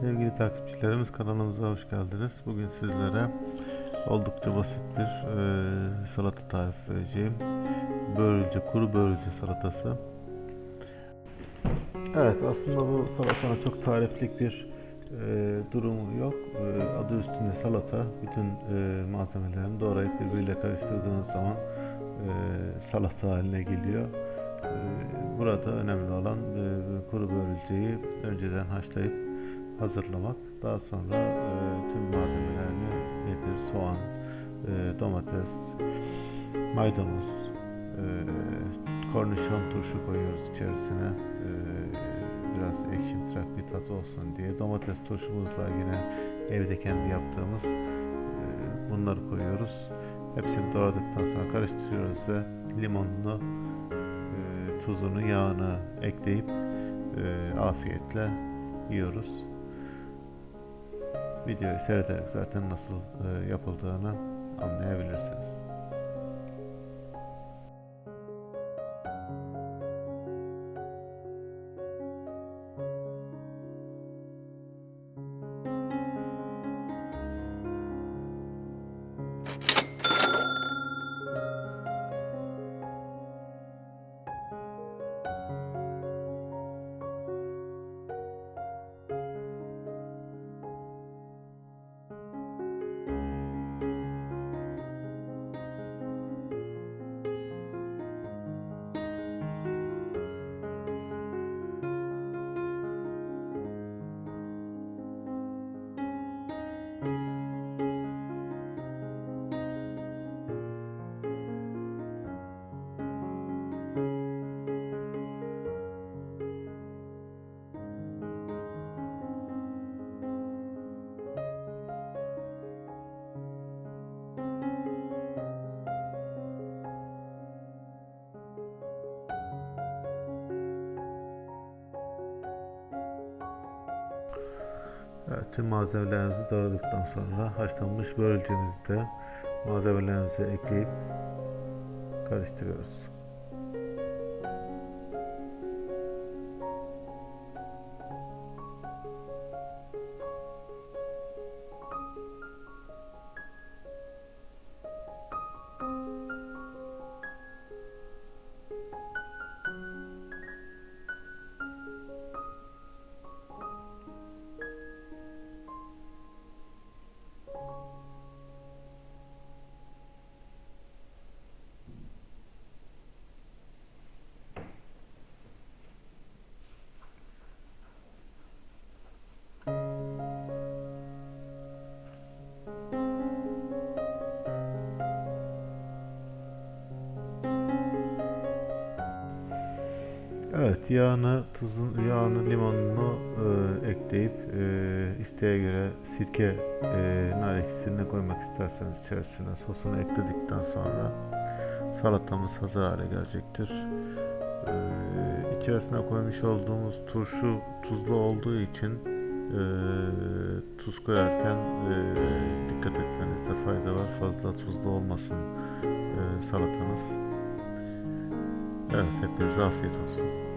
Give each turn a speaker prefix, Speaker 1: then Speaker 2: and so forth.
Speaker 1: Sevgili takipçilerimiz kanalımıza hoş geldiniz. Bugün sizlere oldukça basit bir e, salata tarifi vereceğim. Börülce, kuru börülce salatası. Evet aslında bu salatanın çok tariflik bir e, durumu yok. E, adı üstünde salata. Bütün e, malzemelerini doğrayıp birbiriyle karıştırdığınız zaman e, salata haline geliyor. E, burada önemli olan e, kuru börülceyi önceden haşlayıp hazırlamak. Daha sonra e, tüm malzemelerini nedir? Soğan, e, domates, maydanoz, e, kornişon turşu koyuyoruz içerisine. E, biraz ekşimtırak bir tat olsun diye. Domates turşumuz da yine evde kendi yaptığımız e, bunları koyuyoruz. Hepsini doğradıktan sonra karıştırıyoruz ve limonunu, e, tuzunu, yağını ekleyip e, afiyetle yiyoruz. Videoyu seyrederek zaten nasıl e, yapıldığını anlayabilirsiniz. Evet, tüm malzemelerimizi doğradıktan sonra haşlanmış börülcemizi de malzemelerimize ekleyip karıştırıyoruz. Evet, yağını, tuzun, yağını, limonunu e, ekleyip e, isteğe göre sirke, e, nar ekşisini koymak isterseniz içerisine sosunu ekledikten sonra salatamız hazır hale gelecektir. E, içerisine koymuş olduğumuz turşu tuzlu olduğu için e, tuz koyarken e, dikkat etmenizde fayda var. Fazla tuzlu olmasın e, salatanız. Evet, hepinize afiyet olsun.